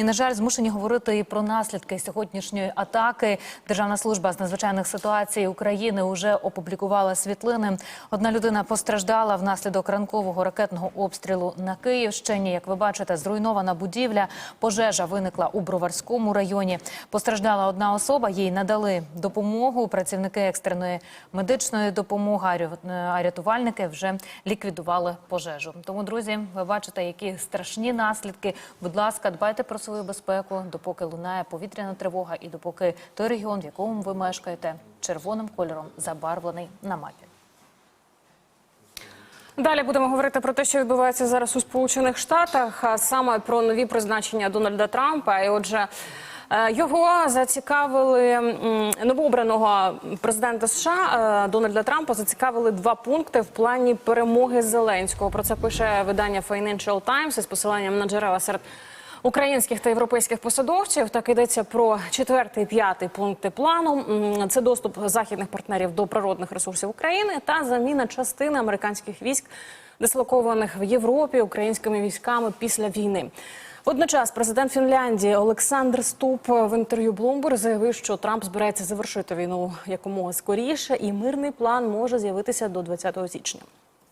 І на жаль, змушені говорити і про наслідки сьогоднішньої атаки. Державна служба з надзвичайних ситуацій України вже опублікувала світлини. Одна людина постраждала внаслідок ранкового ракетного обстрілу на Київщині. Як ви бачите, зруйнована будівля. Пожежа виникла у Броварському районі. Постраждала одна особа. Їй надали допомогу. Працівники екстреної медичної допомоги, а рятувальники вже ліквідували пожежу. Тому, друзі, ви бачите, які страшні наслідки. Будь ласка, дбайте про свою безпеку, допоки лунає повітряна тривога, і допоки той регіон, в якому ви мешкаєте, червоним кольором забарвлений на мапі. Далі будемо говорити про те, що відбувається зараз у Сполучених Штатах, а саме про нові призначення Дональда Трампа. І отже. е, Його зацікавили новообраного президента США е, Дональда Трампа. Зацікавили два пункти в плані перемоги Зеленського. Про це пише видання Financial Times із посиланням на джерела серед українських та європейських посадовців. Так йдеться про четвертий п'ятий пункти плану. Це доступ західних партнерів до природних ресурсів України та заміна частини американських військ, дислокованих в Європі українськими військами після війни. Водночас президент Фінляндії Олександр Ступ в інтерв'ю Bloomberg заявив, що Трамп збирається завершити війну якомога скоріше, і мирний план може з'явитися до 20 січня.